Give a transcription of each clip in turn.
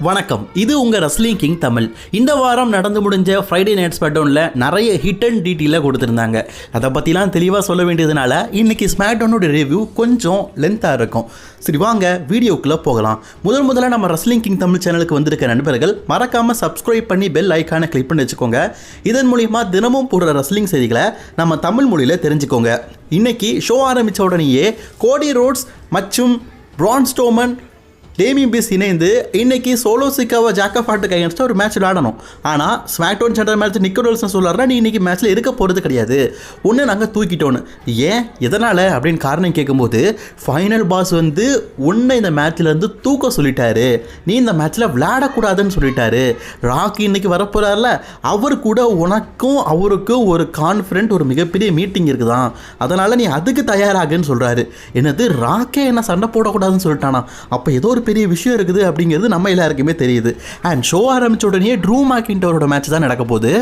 வணக்கம். இது உங்கள் ரஸ்லிங் கிங் தமிழ். இந்த வாரம் நடந்து முடிஞ்ச ஃப்ரைடே நைட் ஸ்மேக்டவுனில் நிறைய ஹிட் அண்ட் டீட்டெயிலாக கொடுத்துருந்தாங்க. அதை பற்றிலாம் தெளிவாக சொல்ல வேண்டியதுனால இன்றைக்கி ஸ்மேக்டவுனோட ரிவ்யூ கொஞ்சம் லென்த்தாக இருக்கும். சரி வாங்க வீடியோக்குள்ளே போகலாம். முதல் முதல்ல நம்ம ரஸ்லிங் கிங் தமிழ் சேனலுக்கு வந்திருக்க நண்பர்கள் மறக்காமல் சப்ஸ்கிரைப் பண்ணி பெல் ஐக்கானை கிளிக் பண்ணி வச்சுக்கோங்க. இதன் மூலிமா தினமும் போடுற ரஸ்லிங் செய்திகளை நம்ம தமிழ் மொழியில் தெரிஞ்சுக்கோங்க. இன்றைக்கி ஷோ ஆரம்பித்த உடனேயே கோடி ரோட்ஸ் மற்றும் பிரான் ஸ்டோமன் டேமி இணைந்து இன்னைக்கு சோலோ சிக்காவை ஜாக்க ஹார்ட்டுக்கு அகேன்ஸ்டாக ஒரு மேட்ச் விளாடணும் ஆனால் ஸ்மாக்டோன் சென்டர் மேட்ச் நிக்கோடல்சன் சொல்கிறாரா நீ இன்னைக்கு மேட்ச்சில் இருக்க போகிறது கிடையாது. ஒன்று நாங்கள் தூக்கிட்டோன்னு ஏன்? எதனால்? அப்படின்னு காரணம் கேட்கும்போது ஃபைனல் பாஸ் வந்து உன்னை இந்த மேட்ச்லேருந்து தூக்க சொல்லிட்டாரு. நீ இந்த மேட்ச்சில் விளையாடக்கூடாதுன்னு சொல்லிட்டாரு. ராக்கி இன்னைக்கு வரப்போகிறார்ல அவர் கூட உனக்கும் அவருக்கும் ஒரு கான்ஃபிடென்ட் ஒரு மிகப்பெரிய மீட்டிங் இருக்குதான். அதனால் நீ அதுக்கு தயாராகுன்னு சொல்கிறாரு என்னது ராக்கே என்ன சண்டை போடக்கூடாதுன்னு சொல்லிட்டானா? அப்போ ஏதோ ஒரு பெரிய விஷயம் இருக்குது அப்படிங்கிறது நம்ம எல்லாருக்குமே தெரியுது. அண்ட் ஷோ ஆரம்பிச்ச உடனே ட்ரூ மேக்கின்டோரோட மேட்ச் தான் நடக்க போகுது.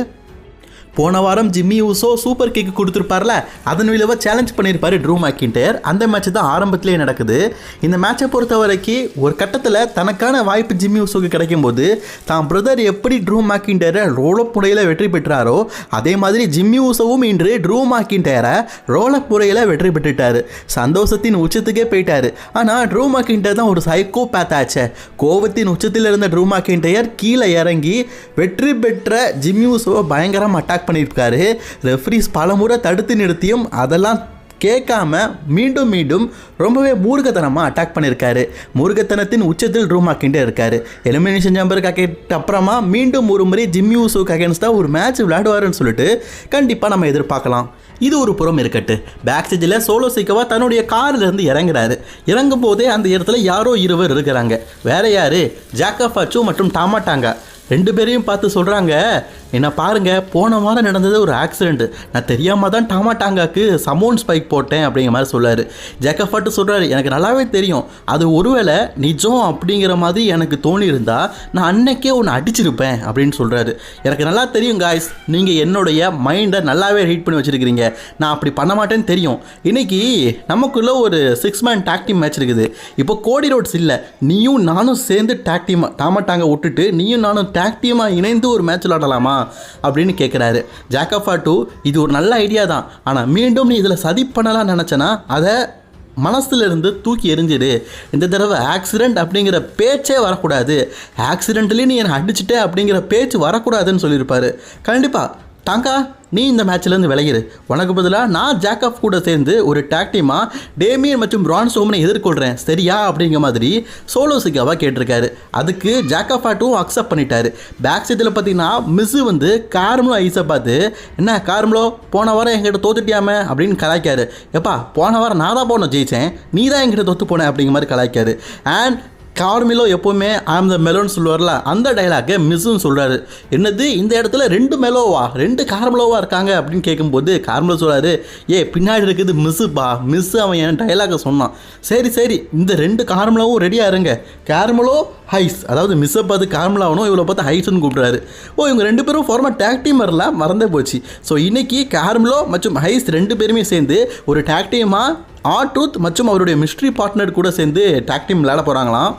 போன வாரம் ஜிம்மி ஊசோ சூப்பர் கிக் கொடுத்துருப்பார்ல அதன் விளைவாக சேலஞ்ச் பண்ணியிருப்பாரு ட்ரூ மேக்கின்டயர் அந்த மேட்ச் தான் ஆரம்பத்திலே நடக்குது. இந்த மேட்சை பொறுத்த வரைக்கும் ஒரு கட்டத்தில் தனக்கான வாய்ப்பு ஜிம்மி ஊசோக்கு கிடைக்கும் போது தான் பிரதர் எப்படி ட்ரூ மேக்கின்டயரை ரோலப் முறையில் வெற்றி பெற்றாரோ அதே மாதிரி ஜிம்மி ஊசோவும் இன்று ட்ரூ மேக்கின்டயரை ரோலப் முறையில் வெற்றி பெற்றுட்டார். சந்தோஷத்தின் உச்சத்துக்கே போயிட்டார். ஆனால் ட்ரூ மேக்கின்டயர் தான் ஒரு சைக்கோ ஆச்சே. கோவத்தின் உச்சத்தில் இருந்த ட்ரூ மேக்கின்டயர் கீழே இறங்கி வெற்றி பெற்ற ஜிம்மி ஊசோவை பயங்கரமாக அட்டாக் பண்ணியிருக்காரு. ரெஃப்ரிஸ் பலமுறை தடுத்து நிறுத்தியும் அதெல்லாம் கேட்காம மீண்டும் மீண்டும் ரொம்பவே மூர்கத்தனமாக அட்டாக் பண்ணியிருக்காரு. மூர்கத்தனத்தின் உச்சத்தில் ரூம் ஆக்கிண்டே இருக்காரு. எலிமினேஷன் ஜம்பருக்கு கேட்ட அப்புறமா மீண்டும் ஒரு முறை ஜிம்மி ஊசுக்கு அகேன்ஸ்டாக ஒரு மேட்ச் விளையாடுவாருன்னு சொல்லிட்டு கண்டிப்பாக நம்ம எதிர்பார்க்கலாம். இது ஒரு புறம் இருக்கட்டு. பேக் ஸ்டேஜில் சோலோ சிக்கவா தன்னுடைய கார்லேருந்து இறங்குறாரு. இறங்கும் போதே அந்த இடத்துல யாரோ இருவர் இருக்கிறாங்க. வேற யாரு? ஜாக்கஃபாச்சு மற்றும் டாமாட்டாங்க ரெண்டு பேரையும் பார்த்து சொல்கிறாங்க என்ன பாருங்கள் போன வாரம் நடந்தது ஒரு ஆக்சிடென்ட் நான் தெரியாமல் தான் டாமாட்டாங்காக்கு சமோன் ஸ்பைக் போட்டேன் அப்படிங்கிற மாதிரி சொல்லார் ஜேக்கஃபாட்டு சொல்கிறாரு எனக்கு நல்லாவே தெரியும். அது ஒருவேளை நிஜம் அப்படிங்கிற மாதிரி எனக்கு தோணியிருந்தால் நான் அன்னைக்கே ஒன்று அடிச்சிருப்பேன் அப்படின்னு சொல்கிறாரு எனக்கு நல்லா தெரியும் காய்ஸ் நீங்கள் என்னுடைய மைண்டை நல்லாவே ரீட் பண்ணி வச்சுருக்கிறீங்க. நான் அப்படி பண்ண மாட்டேன்னு தெரியும். இன்றைக்கி நமக்குள்ளே ஒரு சிக்ஸ் மேன் டாக்டிம் மேட்ச் இருக்குது. இப்போ கோடி ரோட்ஸ் இல்லை. நீயும் நானும் சேர்ந்து டாக்டிம் டாமா டாங்கை விட்டுட்டு நீயும் நானும் டேக் டீமாக இணைந்து ஒரு மேட்ச் விளாடலாமா அப்படின்னு கேட்குறாரு ஜாக்கஃபா டூ இது ஒரு நல்ல ஐடியா தான். ஆனால் மீண்டும் நீ இதில் சதி பண்ணலாம் நினச்சேன்னா அதை மனசுலருந்து தூக்கி எரிஞ்சிடு இந்த தடவை ஆக்சிடெண்ட் அப்படிங்கிற பேச்சே வரக்கூடாது. ஆக்சிடெண்ட்லேயும் நீ என்னை அடிச்சுட்டே அப்படிங்கிற பேச்சு வரக்கூடாதுன்னு சொல்லியிருப்பாரு. கண்டிப்பாக தாங்கா நீ இந்த மேட்ச்லேருந்து விளையிரு உனக்கு பதிலாக நான் ஜாக்கப் கூட சேர்ந்து ஒரு டாக் டீமாக டேமியன் மற்றும் பிரான் சோமனை எதிர்கொள்கிறேன் சரியா? அப்படிங்கிற மாதிரி சோலோ சிக்காவா கேட்டிருக்காரு. அதுக்கு ஜாக்கப் ஆட்டும் அக்செப்ட் பண்ணிட்டாரு. பேக் சைடில் பார்த்தீங்கன்னா மிஸ்ஸு வந்து கார்மலோ ஐஸை பார்த்து என்ன கார்மலோ போன வாரம் எங்கிட்ட தோத்துட்டியாமே? அப்படின்னு கலாய்க்காரு. எப்பா போன வாரம் நான் தான் போனோம் ஜெயிச்சேன். நீ தான் எங்கிட்ட தோத்து போனேன் அப்படிங்கிற மாதிரி கலாய்க்காரு. அண்ட் கார்மிலோ எப்போவுமே ஆம் த மெலோன்னு சொல்லுவார்ல அந்த டைலாக்கை மிஸ்ஸுன்னு சொல்கிறாரு என்னது இந்த இடத்துல ரெண்டு மெலோவா ரெண்டு கார்மலோவா இருக்காங்க அப்படின்னு கேட்கும்போது கார்மலோ சொல்கிறாரு ஏ பின்னாடி இருக்குது மிஸ்ஸுப்பா மிஸ் அவன் என் டைலாக்கை சொன்னான். சரி சரி இந்த ரெண்டு கார்மலாவும் ரெடியாக இருங்க. கார்மலோ ஹைஸ் அதாவது மிஸ்ஸை பார்த்து கார்மலாகணும் இவ்வளோ பார்த்து ஹைஸ்னு கூப்பிட்றாரு. ஓ இவங்க ரெண்டு பேரும் ஃபார்மாக டேக் டீம் வரல மறந்தே போச்சு. ஸோ இன்றைக்கி கார்மலோ மற்றும் ஹைஸ் ரெண்டு பேருமே சேர்ந்து ஒரு டேக் டீமாக ஆட்ரூத் மற்றும் அவருடைய மிஸ்ட்ரி பார்ட்னர் கூட சேர்ந்து டேக் டீம் விளையாட போகிறாங்களாம்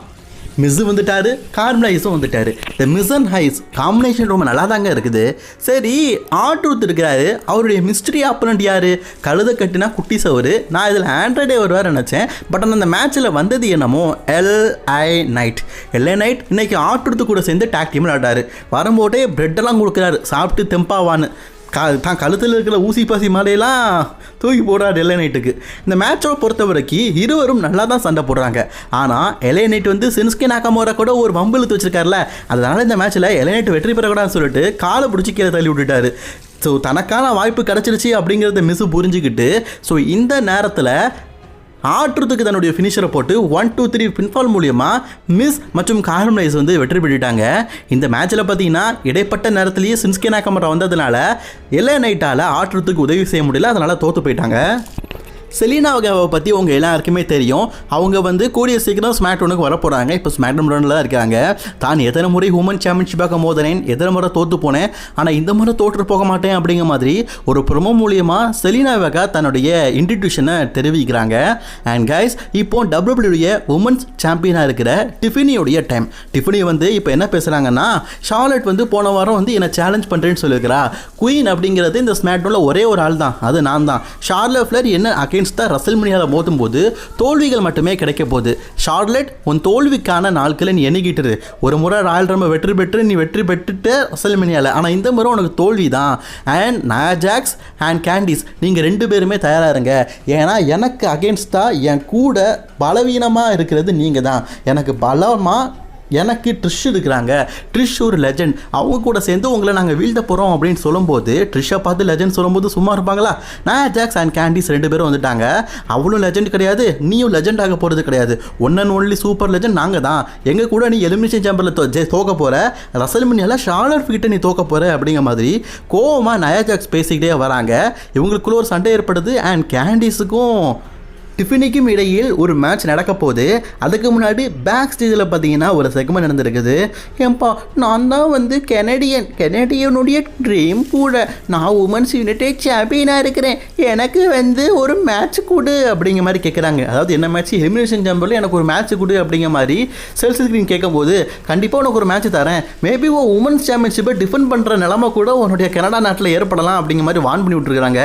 மிஸ்ஸு வந்துட்டாரு கார்மலைஸும் வந்துட்டாரு. இந்த மிஸ் அண்ட் ஹைஸ் காம்பினேஷன் ரொம்ப நல்லா தாங்க இருக்குது. சரி ஆட்ரூத் இருக்கிறாரு. அவருடைய மிஸ்ட்ரி ஆப்பனண்ட் யார்? கழுத கட்டினா குட்டி சவரு. நான் இதில் ஆண்ட்ராய்டே வருவார் நினச்சேன். பட் ஆனால் அந்த மேட்ச்சில் வந்தது என்னமோ எல்ஐ நைட் எல்ஐ நைட் இன்னைக்கு ஆட்ரூத்து கூட சேர்ந்து டாக் டீம் விளையாடாரு வரும்போதே பிரெட்டெல்லாம் கொடுக்குறாரு. சாப்பிட்டு தெம்பாவான்னு. கா தான் கழுத்தில் இருக்கிற ஊசி பாசி மாலையெல்லாம் தூக்கி போடுறார் எல்லை நைட்டுக்கு இந்த மேட்சை பொறுத்த வரைக்கும் இருவரும் நல்லா தான் சண்டை போடுறாங்க. ஆனால் எல்லை நைட் வந்து சின்ஸ்கே நாக்காமோரா கூட ஒரு வம்பு இழுத்து வச்சிருக்காருல. அதனால இந்த மேட்ச்சில் எல்லை நைட் வெற்றி பெறக்கூடாதுன்னு சொல்லிட்டு காலை பிடிச்சி கீழே தள்ளி விட்டுட்டாரு. ஸோ தனக்கான வாய்ப்பு கிடச்சிருச்சு அப்படிங்கிறத மிஸ் புரிஞ்சுக்கிட்டு ஸோ இந்த நேரத்தில் ஆற்றுறதுக்கு தன்னுடைய ஃபினிஷரை போட்டு ஒன் டூ த்ரீ பின்ஃபால் மூலியமாக மிஸ் மற்றும் கார்மலைஸ் வந்து வெற்றி பெற்றுட்டாங்க. இந்த மேட்ச்சில் பார்த்தீங்கன்னா இடைப்பட்ட நேரத்திலேயே சின்ஸ்கே நாக்கமரா வந்ததுனால எல்லை நைட்டால் ஆற்றுறதுக்கு உதவி செய்ய முடியல அதனால் தோற்று போயிட்டாங்க. செலினாவை பற்றி உங்கள் எல்லாருக்குமே தெரியும். அவங்க வந்து கூடிய சீக்கிரம் ஸ்மாக் ஒனுக்கு வர போகிறாங்க இப்போ ஸ்மாக் டவுனில் தான் இருக்காங்க. தான் எத்தனை முறை உமன் சாம்பியன்ஷிப்பாக மோதினேன் எத்தனை முறை தோற்று போனேன். ஆனால் இந்த முறை தோற்று போக மாட்டேன் அப்படிங்கிற மாதிரி ஒரு ப்ரொமோ மூலியமாக செலினா வகா தன்னுடைய இன்டிடியூஷனை தெரிவிக்கிறாங்க. அண்ட் கைஸ் இப்போ டபிள்யூபிள்யூடைய உமன்ஸ் சாம்பியனாக இருக்கிற டிஃபினியோடைய டைம் டிஃபினி வந்து இப்போ என்ன பேசுகிறாங்கன்னா ஷார்லட் வந்து போன வாரம் வந்து என்னை சேலஞ்ச் பண்ணுறேன்னு சொல்லியிருக்கிறா குயின் அப்படிங்கிறது இந்த ஸ்மாக்டோனில் ஒரே ஒரு ஆள் தான் அது நான் தான் ஷார்லட் ஃப்ளர் என்ன அகேன்ஸ்ட் தான் ரசல் மணியால் மோதும் போது தோல்விகள் மட்டுமே கிடைக்க போகுது. ஷார்லெட் உன் தோல்விக்கான நாட்களை நீ எண்ணிக்கிட்டு ஒரு முறை ராயல் ரம்ப வெற்றி பெற்று நீ வெற்றி பெற்றுட்டு ரசல் மணியால் ஆனால் இந்த முறை உனக்கு தோல்வி தான் அண்ட் நாஜாக்ஸ் அண்ட் கேண்டிஸ் நீங்கள் ரெண்டு பேருமே தயாராக இருங்க ஏன்னா எனக்கு அகேன்ஸ்டாக என் கூட பலவீனமாக இருக்கிறது நீங்கள் தான் எனக்கு பலமாக எனக்கு ட்ரிஷ் இருக்கிறாங்க. ட்ரிஷ் ஒரு லெஜண்ட் அவங்க கூட சேர்ந்து உங்களை நாங்கள் வீழ்த்த போகிறோம் அப்படின்னு சொல்லும்போது ட்ரிஷ்ஷை பார்த்து லெஜண்ட் சொல்லும்போது சும்மா இருப்பாங்களா? நான் ஜாக்ஸ் அண்ட் கேண்டிஸ் ரெண்டு பேரும் வந்துட்டாங்க. அவளும் லெஜண்ட் கிடையாது நீயும் லெஜண்ட் ஆக போகிறது கிடையாது. One and only super legend நாங்கள் தான். எங்கள் கூட நீ எலிமினேஷன் சேம்பரில் தோ தோக்க போகிற ரசல்மினியால் ஷாலர் கிட்ட நீ தோக்க போகிற அப்படிங்கிற மாதிரி கோவமாக நயா ஜாக்ஸ் பேசிக்கிட்டே வராங்க. இவங்களுக்குள்ள ஒரு சண்டை ஏற்படுது அண்ட் கேண்டிஸுக்கும் டிஃபினிக்கும் இடையில் ஒரு மேட்ச் நடக்க போது அதுக்கு முன்னாடி பேக் ஸ்டேஜில் பார்த்தீங்கன்னா ஒரு செக்மெண்ட் நடந்திருக்குது. ஏன்பா நான் தான் வந்து கெனடியன் கெனடியனுடைய ட்ரீம் கூட. நான் உமன்ஸ் யுனைடெட் சாம்பியனாக இருக்கிறேன். எனக்கு வந்து ஒரு மேட்ச் கொடு அப்படிங்கிற மாதிரி கேட்குறாங்க அதாவது என்ன மேட்ச் எலிமினேஷன் சாம்பியனில் எனக்கு ஒரு மேட்ச் கொடு அப்படிங்கிற மாதிரி செல்ஸ் ஸ்க்ரீன் கேட்கும்போது கண்டிப்பாக உனக்கு ஒரு மேட்ச் தரேன். மேபி ஓ உமன்ஸ் சாம்பியன்ஷிப்பை டிஃபெண்ட் பண்ணுற நிலமை கூட உன்னுடைய கனடா நாட்டில் ஏற்படலாம் அப்படிங்கிற மாதிரி வான் பண்ணி விட்டுருக்காங்க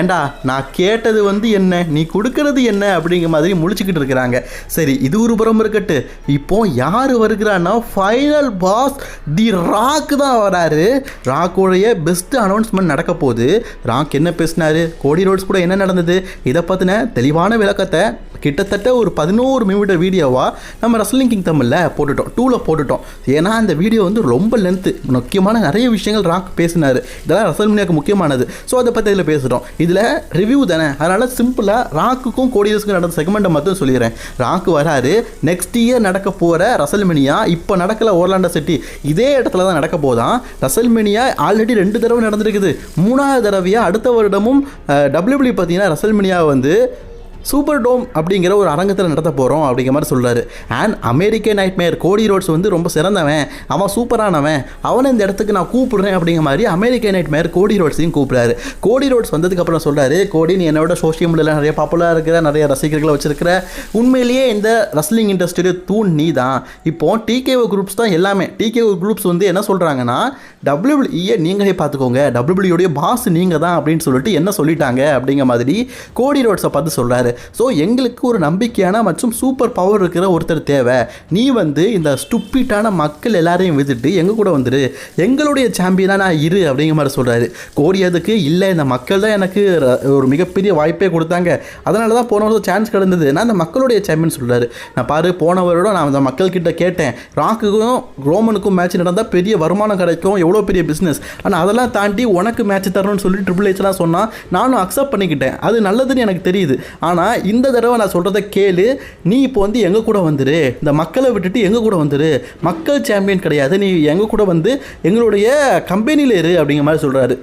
ஏண்டா நான் கேட்டது வந்து என்ன? நீ கொடுக்கறது என்ன அப்படிங்கிற மாதிரி முழிச்சுக்கிட்டு இருக்கிறாங்க. சரி இது ஒரு புறம் இருக்கட்டு. இப்போ யார் வருகிறான்னா ஃபைனல் பாஸ் தி ராக் தான் வராரு. ராக்கோடைய பெஸ்ட் அனௌன்ஸ்மெண்ட் நடக்க போகுது. ராக் என்ன பேசினாரு? கோடி ரோட்ஸ் கூட என்ன நடந்தது? இதை பற்றின தெளிவான விளக்கத்தை கிட்டத்தட்ட ஒரு பதினோரு நிமிட வீடியோவாக நம்ம ரஸ்லிங் கிங் தமிழில் போட்டுட்டோம். டூவில் போட்டுட்டோம். ஏன்னா அந்த வீடியோ வந்து ரொம்ப லென்த்து முக்கியமான நிறைய விஷயங்கள் ராக் பேசினார். இதெல்லாம் ரசல்மினியாவுக்கு முக்கியமானது. ஸோ அதை பற்றி இதில் பேசுகிறோம் இதில் ரிவ்யூ தானே. அதனால் சிம்பிளாக ராக்குக்கும் கோடியர்ஸ்க்கும் நடந்த செக்மெண்ட்டை மட்டும் சொல்லிடுறேன். ராக்கு வராரு நெக்ஸ்ட் இயர் நடக்க போகிற ரசல்மினியா இப்போ நடக்கல ஓர்லாண்டா சிட்டி இதே இடத்துல தான் நடக்க போதான் ரசல்மினியா ஆல்ரெடி ரெண்டு தடவை நடந்திருக்குது. மூணாவது தடவையாக அடுத்த வருடமும் டபிள்யூபிள்யூ பார்த்தீங்கன்னா ரசல்மினியா வந்து சூப்பர் டோம் அப்படிங்கிற ஒரு அரங்கத்தில் நடத்த போகிறோம் அப்படிங்கிற மாதிரி சொல்கிறாரு and American nightmare Cody Rhodes வந்து ரொம்ப சிறந்தவன். அவன் சூப்பரானவன். அவனை இந்த இடத்துக்கு நான் கூப்பிடுறேன் அப்படிங்கிற மாதிரி அமெரிக்க நைட்மேர் கோடி ரோட்ஸையும் கூப்பிடுறாரு. கோடி ரோட்ஸ் வந்ததுக்கப்புறம் சொல்கிறாரு கோடி நீ என்னோட சோஷியல் மீடியாவில் நிறைய பாப்புலராக இருக்கிற நிறைய ரசிகர்களை வச்சிருக்கிற. உண்மையிலேயே இந்த ரஸ்லிங் இண்டஸ்ட்ரியில் தூண் நீ தான் இப்போ டிகேஓ குரூப்ஸ் தான் எல்லாமே. டிகேஓ குரூப்ஸ் வந்து என்ன சொல்கிறாங்கன்னா டபிள்யூபிள்யூஏ நீங்களே பார்த்துக்கோங்க. டபிள்யூபிள்இயோடைய பாஸ் நீங்கள் தான் அப்படின்னு சொல்லிட்டு என்ன சொல்லிட்டாங்க அப்படிங்கிற மாதிரி கோடி ரோட்ஸை பார்த்து சொல்கிறாரு ஸோ எங்களுக்கு ஒரு நம்பிக்கையான மற்றும் சூப்பர் பவர் இருக்கிற ஒருத்தர் தேவை. நீ வந்து இந்த ஸ்டுப்பிட்டான மக்கள் எல்லாரையும் விட்டுட்டு எங்கள் கூட வந்துடு எங்களுடைய சாம்பியனாக நான் இரு அப்படிங்கிற மாதிரி சொல்கிறாரு கோடி அதுக்கு இல்லை இந்த மக்கள் தான் எனக்கு ஒரு மிகப்பெரிய வாய்ப்பே கொடுத்தாங்க. அதனால தான் போன வருஷம் சான்ஸ் கிடந்தது. நான் அந்த மக்களுடைய சாம்பியன் சொல்கிறாரு நான் பாரு போன வருடம் நான் அந்த மக்கள்கிட்ட கேட்டேன். ராக்குக்கும் ரோமனுக்கும் மேட்ச் நடந்தால் பெரிய வருமானம் கிடைக்கும். எவ்வளோ பெரிய பிஸ்னஸ் ஆனால் அதெல்லாம் தாண்டி உனக்கு மேட்ச் தரணும்னு சொல்லி ட்ரிபிள் ஹெச்லாம் சொன்னால் நானும் அக்செப்ட் பண்ணிக்கிட்டேன். அது நல்லதுன்னு எனக்கு தெரியுது. ஆனால் இந்த தடவை நான் சொல்கிறத கேளு. நீ இப்போ வந்து எங்கள் கூட வந்துரு. இந்த மக்களை விட்டுட்டு எங்கள் கூட வந்துரு. மக்கள் சாம்பியன் கிடையாது. நீ எங்கள் கூட வந்து எங்களுடைய கம்பெனியில் இரு அப்படிங்கிற மாதிரி சொல்கிறாரு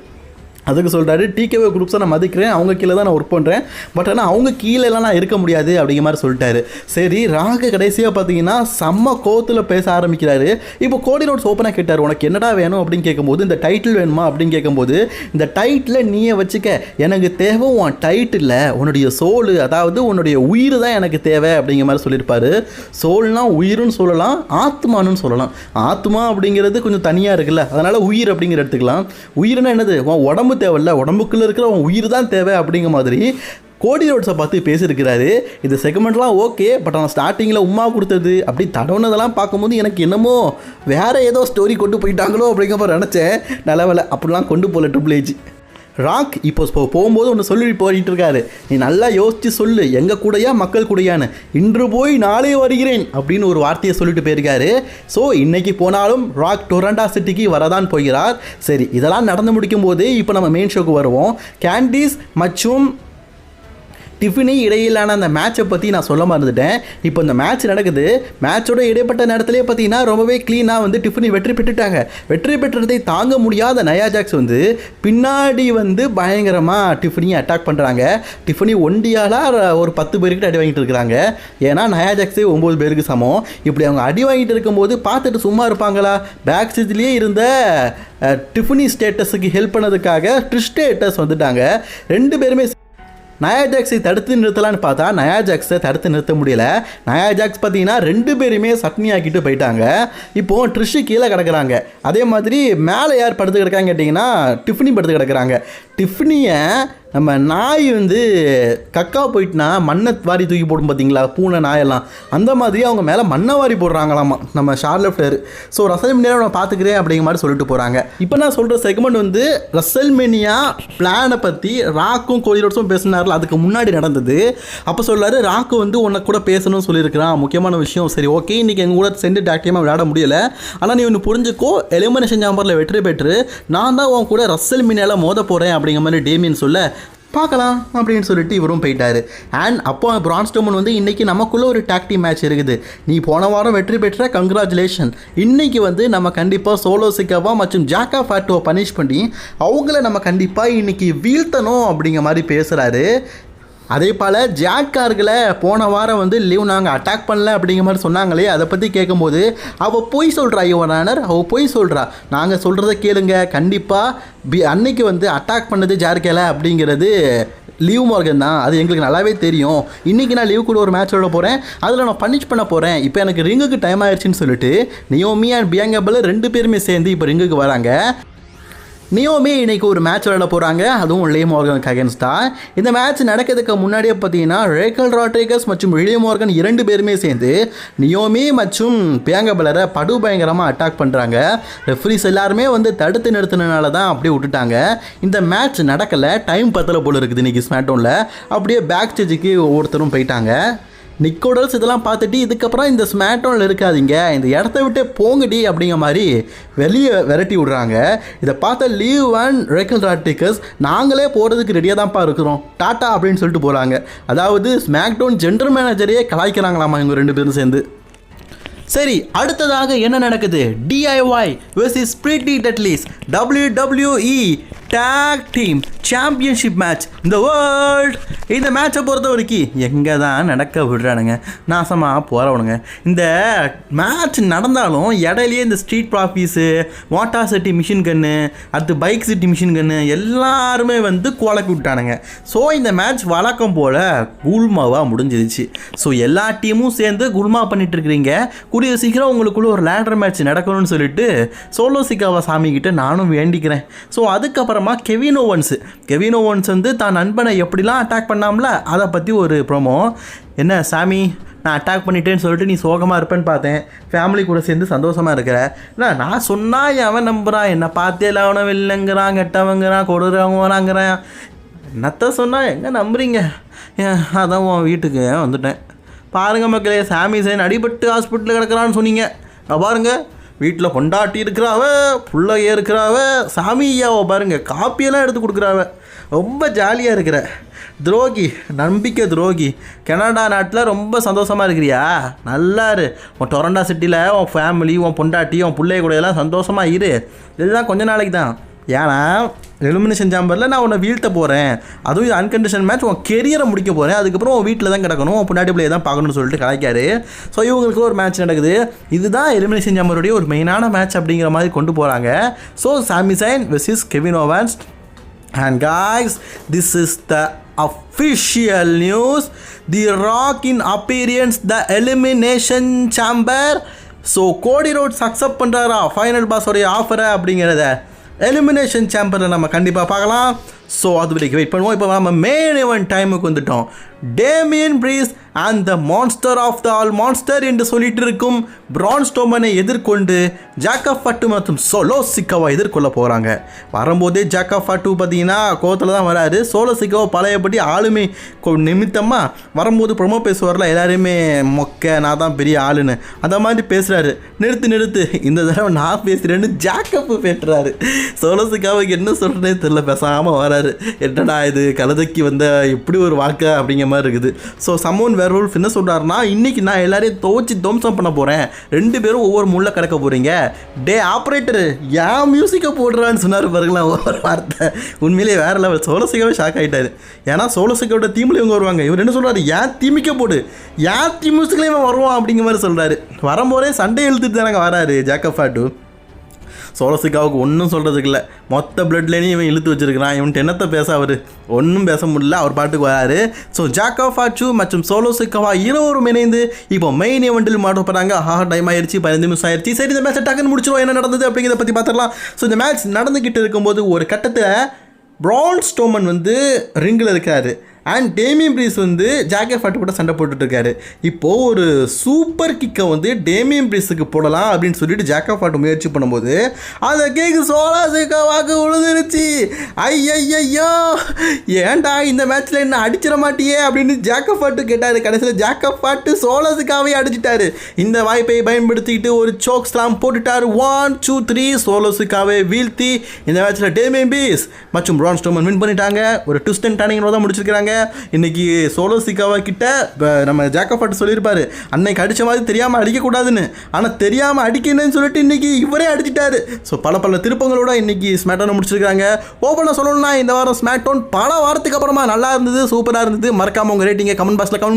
அதுக்கு சொல்கிறாரு டிகேவே குரூப்ஸை நான் மதிக்கிறேன் அவங்க கீழே தான் நான் ஒர்க் பண்ணுறேன் பட் ஆனால் அவங்க கீழேலாம் நான் இருக்க முடியாது அப்படிங்கிற மாதிரி சொல்லிட்டாரு. சரி ராக கடைசியாக பார்த்தீங்கன்னா செம்ம கோத்தில் பேச ஆரம்பிக்கிறாரு. இப்போ கோடி நோட்ஸ் ஓப்பனாக கேட்டார் உனக்கு என்னடா வேணும்? அப்படின்னு கேட்கும்போது இந்த டைட்டில் வேணுமா? அப்படின்னு கேட்கும்போது இந்த டைட்டில் நீயே வச்சுக்க. எனக்கு தேவை உன் டைட்டில் உன்னுடைய சோல் அதாவது உன்னுடைய உயிர் தான் எனக்கு தேவை அப்படிங்கிற மாதிரி சொல்லியிருப்பாரு. சோல்னால் உயிர்னு சொல்லலாம் ஆத்மானுன்னு சொல்லலாம். ஆத்மா அப்படிங்கிறது கொஞ்சம் தனியாக இருக்குல்ல அதனால் உயிர் அப்படிங்கிற எடுத்துக்கலாம். உயிர்னா என்னது? உன் உடம்பு தேவையில்ல உடம்புக்குள்ளே இருக்கிற அவன் உயிர் தான் தேவை அப்படிங்கிற மாதிரி கோடி ரோட்ஸை பார்த்து பேசியிருக்கிறாரு. இந்த செக்மெண்ட்லாம் ஓகே பட் ஆனால் ஸ்டார்டிங்கில் உமா கொடுத்தது அப்படி தடவுனதெல்லாம் பார்க்கும்போது எனக்கு என்னமோ வேற ஏதோ ஸ்டோரி கொண்டு போயிட்டாங்களோ அப்படிங்கிற மாதிரி நினச்சேன். நல்ல வேலை அப்படிலாம் கொண்டு போகல ட்ரிபிள் ஏஜ் ராக் இப்போ போகும்போது ஒன்று சொல்லி போயிட்டு இருக்காரு. நீ நல்லா யோசிச்சு சொல்லு எங்கள் கூடையா மக்கள் கூடயான்னு. இன்று போய் நாளை வருகிறேன் அப்படின்னு ஒரு வார்த்தையை சொல்லிட்டு போயிருக்காரு. ஸோ இன்னைக்கு போனாலும் ராக் டொரண்டா சிட்டிக்கு வரதான் போகிறார். சரி இதெல்லாம் நடந்து முடிக்கும் போது இப்போ நம்ம மெயின் ஷோக்கு வருவோம். கேண்டீஸ் மற்றும் டிஃபினி இடையிலான அந்த மேட்சை பற்றி நான் சொல்ல மறந்துட்டேன். இப்போ இந்த மேட்ச் நடக்குது. மேட்சோட இடைப்பட்ட நேரத்திலே பார்த்தீங்கன்னா ரொம்பவே க்ளீனாக வந்து டிஃபினி வெற்றி பெற்றுட்டாங்க. வெற்றி பெற்றதை தாங்க முடியாத நயா ஜாக்ஸ் வந்து பின்னாடி வந்து பயங்கரமாக டிஃபினி அட்டாக் பண்ணுறாங்க டிஃபினி ஒண்டியால் ஒரு பத்து பேருக்கிட்ட அடி வாங்கிட்டு இருக்கிறாங்க. ஏன்னா நயா ஜாக்ஸே ஒம்பது பேருக்கு சமம். இப்படி அவங்க அடி வாங்கிட்டு இருக்கும்போது பார்த்துட்டு சும்மா இருப்பாங்களா? பேக் சீட்லேயே இருந்த டிஃபினி ஸ்டேட்டஸுக்கு ஹெல்ப் பண்ணதுக்காக ட்ரிஸ்டேட்டஸ் வந்துட்டாங்க. ரெண்டு பேருமே நயா ஜாக்ஸை தடுத்து நிறுத்தலான்னு பார்த்தா நயா ஜாக்ஸை தடுத்து நிறுத்த முடியல. நயா ஜாக்ஸ் பார்த்தீங்கன்னா ரெண்டு பேருமே சட்னி ஆக்கிட்டு போயிட்டாங்க. இப்போ ட்ரிஷு கீழே கிடக்குறாங்க. அதே மாதிரி மேலே யார் படுத்து கிடக்காங்க கேட்டிங்கன்னா டிஃபினி படுத்து கிடக்குறாங்க. டிஃபினியை நம்ம நாய் வந்து கக்கா போயிட்டுனா மண்ணை வாரி தூக்கி போடும் பார்த்தீங்களா? பூனை நாயெல்லாம். அந்த மாதிரி அவங்க மேலே மண்ணை வாரி போடுறாங்களாமா? நம்ம ஷார்லெஃப்டர் ஸோ ரசல்மேனியா நான் பார்த்துக்கிறேன் அப்படிங்கிற மாதிரி சொல்லிட்டு போகிறாங்க இப்போ நான் சொல்கிற செக்மெண்ட் வந்து ரசல்மேனியா பிளானை பற்றி ராக்கும் கோலிரோட்ஸும் பேசினார்ல. அதுக்கு முன்னாடி நடந்தது. அப்போ சொல்லாரு ராக்கு வந்து உன்னை கூட பேசணும்னு சொல்லியிருக்கிறான். முக்கியமான விஷயம். சரி ஓகே இன்றைக்கி எங்கள் கூட சென்று டாக்டியமாக விளையாட முடியலை. ஆனால் நீ ஒன்று புரிஞ்சுக்கோ. எலிமினேஷன் சாம்பரில் வெற்றி பெற்று நான் தான் உன் கூட ரசல் மீனியால் மோத போகிறேன் அப்படிங்கிற மாதிரி டேமியன் சொல்ல பார்க்கலாம் அப்படின்னு சொல்லிட்டு இவரும் போயிட்டாரு. அண்ட் அப்போ பிரான்ஸ்டோமன் வந்து இன்றைக்கி நமக்குள்ளே ஒரு டாக்டி மேட்ச் இருக்குது. நீ போன வாரம் வெற்றி பெற்ற கங்க்ராச்சுலேஷன் இன்றைக்கி வந்து நம்ம கண்டிப்பாக சோலோ சிக்கவா மற்றும் ஜாக்கா ஃபேட்டோவை பனிஷ் பண்ணி அவங்கள நம்ம கண்டிப்பாக இன்றைக்கி வீழ்த்தணும் அப்படிங்கிற மாதிரி பேசுகிறாரு அதே போல் ஜாக்கார்களை போன வாரம் வந்து லீவ் நாங்கள் அட்டாக் பண்ணல அப்படிங்கிற மாதிரி சொன்னாங்களே அதை பற்றி கேட்கும்போது அவள் பொய் சொல்கிறா யுவன் ஆனர் அவள் பொய் சொல்கிறா நாங்கள் சொல்கிறத கேளுங்க. கண்டிப்பாக பி அன்னைக்கு வந்து அட்டாக் பண்ணது ஜார்கேல அப்படிங்கிறது லீவ் மார்க்கன் தான். அது எங்களுக்கு நல்லாவே தெரியும். இன்றைக்கி நான் லீவ் கூட ஒரு மேட்ச் விட போகிறேன் அதில் நான் பனிஷ் பண்ண போகிறேன் இப்போ எனக்கு ரிங்குக்கு டைம் ஆயிடுச்சுன்னு சொல்லிட்டு நியோமி அண்ட் பியாங்கபல் ரெண்டு பேருமே சேர்ந்து இப்போ ரிங்குக்கு வராங்க. நியோமி இன்னைக்கு ஒரு மேட்ச் விளையாட போகிறாங்க அதுவும் லே அகேன்ஸ்ட் தான். இந்த மேட்ச் நடக்கிறதுக்கு முன்னாடியே பார்த்தீங்கன்னா ரேக்கல் ராட்ரிகஸ் மற்றும் லே மார்கன் இரண்டு பேருமே சேர்ந்து நியோமி மற்றும் பியாங்கபலரை படு பயங்கரமாக அட்டாக் பண்ணுறாங்க ரெஃப்ரிஸ் எல்லாருமே வந்து தடுத்து நிறுத்தினால தான் அப்படியே விட்டுட்டாங்க. இந்த மேட்ச் நடக்கலை. டைம் பத்தலை போல இருக்குது இன்னைக்கு ஸ்மாட்டோனில் அப்படியே பேக் ஸ்டேஜுக்கு ஒவ்வொருத்தரும் போயிட்டாங்க. நிக்கோடல்ஸ் இதெல்லாம் பார்த்துட்டு இதுக்கப்புறம் இந்த ஸ்மாட்டோனில் இருக்காதீங்க இந்த இடத்த விட்டு போங்கடி அப்படிங்கிற மாதிரி வெளியே விரட்டி விடுறாங்க. இதை பார்த்த லீவ் அண்ட் ரெக்கல் ராட்டிகஸ் நாங்களே போகிறதுக்கு ரெடியாக தான்ப்பா இருக்கிறோம். டாட்டா அப்படின்னு சொல்லிட்டு போகிறாங்க அதாவது ஸ்மாக்டோன் ஜென்டர் மேனேஜரையே கலாய்க்கிறாங்களாமா இவங்க ரெண்டு பேரும் சேர்ந்து. சரி அடுத்ததாக என்ன நடக்குது? DIY versus Pretty Deadlies WWE tag team championship match இந்த வேர்ல்ட் இந்த மேட்சை பொறுத்த வரைக்கும் எங்கே தான் நடக்க விடுறானுங்க? நாசமாக போகிறவனுங்க இந்த மேட்ச் நடந்தாலும் இடையிலேயே இந்த Street Profits Motor City Machine Guns அடுத்து பைக் சிட்டி மிஷின் கன்று எல்லாருமே வந்து குழப்பி விட்டானுங்க. ஸோ இந்த மேட்ச் வழக்கம் போல் குல்மாவாக முடிஞ்சிருச்சு. ஸோ எல்லா டீமும் சேர்ந்து குல்மா பண்ணிட்டு இருக்கிறீங்க. கூடிய சீக்கிரம் உங்களுக்குள்ள ஒரு லேண்டர் மேட்ச் நடக்கணும்னு சொல்லிட்டு சோலோ சிக்காவா சாமி கிட்ட நானும் வேண்டிக்கிறேன். ஸோ அதுக்கப்புறம் அப்புறமா கெவின் ஓவன்ஸ் கெவின் ஓவன்ஸ் வந்து தான் நண்பனை எப்படிலாம் அட்டாக் பண்ணாமல அதை பற்றி ஒரு ப்ரோமோ என்ன சாமி நான் அட்டாக் பண்ணிட்டேன்னு சொல்லிட்டு நீ சோகமாக இருப்பேன்னு பார்த்தேன். ஃபேமிலி கூட சேர்ந்து சந்தோஷமாக இருக்கிற. இல்லை நான் சொன்னால் அவன் நம்புகிறான் என்னை பார்த்தே அவனை இல்லைங்கிறான் கெட்டவங்கிறான் கொடுறவங்கிறாங்கிறான் என்னத்த சொன்னால் எங்கே நம்புறீங்க? ஏன், அதான் உன் வீட்டுக்கு வந்துட்டேன். பாருங்கள் மக்களே சாமி சேன் அடிபட்டு ஹாஸ்பிட்டலில் கிடக்குறான்னு சொன்னீங்க. நான் பாருங்கள் வீட்டில் கொண்டாட்டி இருக்கிறாவ பிள்ளைய இருக்கிறாவ சாமி ஐயாவை பாருங்க காப்பியெல்லாம் எடுத்து கொடுக்குறாவ. ரொம்ப ஜாலியாக இருக்கிற. துரோகி நம்பிக்கை துரோகி. கனடா நாட்டில் ரொம்ப சந்தோஷமாக இருக்கிறியா? நல்லா இரு. உன் டொரண்டா சிட்டியில் உன் ஃபேமிலி உன் பொண்டாட்டி உன் பிள்ளைய கூட எல்லாம் சந்தோஷமாக இரு. இதுதான் கொஞ்ச நாளைக்கு தான் ஏன்னா எலிமினேஷன் சாம்பரில் நான் உன்னை வீழ்த்த போகிறேன் அதுவும் இது அன்கண்டிஷன் மேட்ச் உன் கெரியரை முடிக்க போகிறேன் அதுக்கப்புறம் உன் வீட்டில் தான் கிடக்கணும். உன் பின்னாடி தான் பார்க்கணும்னு சொல்லிட்டு கலாய்க்காரு. ஸோ இவங்களுக்கு ஒரு மேட்ச் நடக்குது. இதுதான் எலிமினேஷன் சாம்பருடைய ஒரு மெயினான மேட்ச் அப்படிங்கிற மாதிரி கொண்டு போகிறாங்க so Sami Zayn versus Kevin Owens and guys this is the official news the Rock in appearance the elimination chamber so Cody Rhodes accept பண்ணுறாரா final பாஸோடைய ஆஃபரை அப்படிங்கிறத. எலிமினேஷன் சேம்பரில் நம்ம கண்டிப்பாக பார்க்கலாம். ஸோ அது வரைக்கும் வெயிட் பண்ணுவோம். இப்போ நம்ம மெயின் இவன் டைமுக்கு வந்துட்டோம். Damian Priest and the monster of the all monster என்று சொல்லிட்டு இருக்கும் பிரான் ஸ்டோமனை எதிர்கொண்டு ஜாக்கப் ஃபட்டு மற்றும் சோலோ சிக்காவை எதிர்கொள்ள போகிறாங்க வரும்போதே ஜாக்கப் ஃபட்டு பார்த்தீங்கன்னா கோவத்தில் தான் வராரு. சோலோ சிக்காவை பழையபடி ஆளுமை கொ- வரும்போது ப்ரொமோ பேசுவார்ல எல்லாருமே மொக்க நான் தான் பெரிய ஆளுன்னு. அந்த மாதிரி பேசுகிறாரு நிறுத்து நிறுத்து. இந்த தடவை நான் பேசுகிறேன்னு ஜாக்கப்பு பேட்டுறாரு சோலோ சிக்காவுக்கு என்ன சொல்கிறேன்னு தெரியல பேசாமல் வர சொல்கிறாரு என்னடா இது கழுதைக்கு வந்த எப்படி ஒரு வாக்கு அப்படிங்கிற மாதிரி இருக்குது. ஸோ சமோன் வேர் உல்ஃப் என்ன சொல்கிறாருன்னா இன்றைக்கி நான் எல்லாரையும் துவச்சி துவம்சம் பண்ண போகிறேன் ரெண்டு பேரும் ஒவ்வொரு முள்ள கிடக்க போகிறீங்க டே ஆப்ரேட்டரு ஏன் மியூசிக்கை போடுறான்னு சொன்னார் பாருங்களேன் ஒரு வார்த்தை. உண்மையிலேயே வேற லெவல் சோலசிக்காவே ஷாக் ஆகிட்டாரு ஏன்னா சோலசிக்கோட தீமில் இவங்க வருவாங்க. இவர் என்ன சொல்கிறாரு ஏன் தீமிக்க போடு. ஏன் தீ மியூசிக்லேயே இவன் வருவான் அப்படிங்கிற மாதிரி சொல்கிறாரு வரும்போதே சண்டை இழுத்துட்டு தானங்க வராரு ஜாக்கப் ஃபாட்டு சோலசிக்காவுக்கு ஒன்றும் சொல்கிறதுக்கு இல்லை. மொத்த பிளட் லைனையும் இவன் இழுத்து வச்சிருக்கிறான். இவன்ட்டு என்னத்தை பேச அவர்? ஒன்றும் பேச முடியல. அவர் பாட்டுக்கு வராரு. ஸோ ஜாக்கா ஃபாச்சு மற்றும் சோலோசிக்காவா இருவரும் இணைந்து இப்போ மெயின் இவெண்ட்டில் மாட்ட போகிறாங்க ஆஹா டைம் ஆயிடுச்சு. பதினஞ்சு நிமிஷம் ஆயிடுச்சு. சரி இந்த மேட்ச் டக்குன்னு முடிச்சிருவோம். என்ன நடந்தது அப்படிங்கிறத பற்றி பார்த்துடலாம் ஸோ இந்த மேட்ச் நடந்துக்கிட்டு இருக்கும்போது ஒரு கட்டத்தில் பிரான் ஸ்டோமன் வந்து ரிங்கில் இருக்காரு அண்ட் டேமியன் ப்ரீஸ் வந்து ஜாக்கே ஃபாட்டு கூட சண்டை போட்டுட்டு இருக்காரு இப்போது ஒரு சூப்பர் கிக்கை வந்து டேமியன் ப்ரீஸுக்கு போடலாம் அப்படின்னு சொல்லிட்டு ஜாக்கே ஃபாட்டு முயற்சி பண்ணும்போது அந்த கேக்கு சோலா வாக்கு உழுதுருச்சு. ஐயையோ ஏன்டா இந்த மேட்ச்சில் என்ன அடிச்சிட மாட்டியே அப்படின்னு ஜாக்கப் ஃபாட்டு கேட்டார். கடைசியில் ஜாக்கப் ஃபாட்டு சோலஸுக்காகவே அடிச்சிட்டாரு. இந்த வாய்ப்பை பயன்படுத்திக்கிட்டு ஒரு சோக் ஸ்லாம் போட்டுட்டார். ஒன் டூ த்ரீ சோலோஸுக்காவே வீழ்த்தி இந்த மேட்ச்சில் டேமியன் பீஸ் மற்றும் ரான் ஸ்டோமன் வின் பண்ணிட்டாங்க. ஒரு ட்விஸ்ட் அண்ட் டேனிங் தான் முடிச்சிருக்காங்க இன்னைக்கு சோலோ சிக்காவா கிட்ட நம்ம ஜாக்கப்பாட்டு சொல்லியிருப்பாரு அன்னைக்கு அடிச்ச மாதிரி தெரியாமல் அடிக்கக்கூடாதுன்னு. ஆனால் தெரியாமல் அடிக்கணும்னு சொல்லிட்டு இன்னைக்கு இவரே அடிச்சிட்டாரு. ஸோ பல பல திருப்பங்களோட இன்னைக்கு ஸ்மேட்டோன் முடிச்சிருக்காங்க. ஓப்பனாக சொல்லணும்னா இந்த வாரம் ஸ்மேட்டோன் பல வாரத்துக்கு அப்புறமா நல்லா இருந்தது சூப்பராக இருந்தது. மறக்காம உங்கள் ரேட்டிங்கை கமெண்ட் பாக்ஸில் கமெண்ட்